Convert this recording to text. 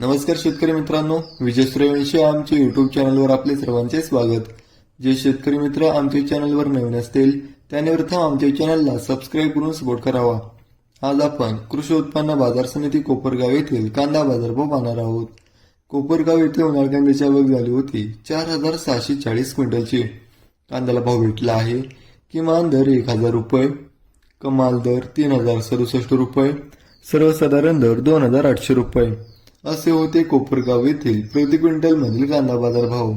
नमस्कार शेतकरी मित्रांनो विजय सूर्यवंशी आमच्या युट्यूब चॅनलवर आपले सर्वांचे स्वागत. जे शेतकरी मित्र आमच्या चॅनलवर नवीन असतील त्याने प्रथम आमच्या चॅनलला सबस्क्राईब करून सपोर्ट करावा. आज आपण कृषी उत्पन्न बाजार समिती कोपरगाव येथील कांदा बाजारभाव पाहणार आहोत. कोपरगाव येथे उन्हाळ कांद्याची आवक झाली होती चार हजार सहाशे चाळीस क्विंटलची. कांद्याला भाव भेटला आहे किमान दर एक हजार रुपये. कमाल दर तीन हजार सदुसष्ट रुपये. सर्वसाधारण दर दोन हजार आठशे रुपये. असे होते कोपरगाव येथील प्रति क्विंटल मधील कांदा बाजार भाव.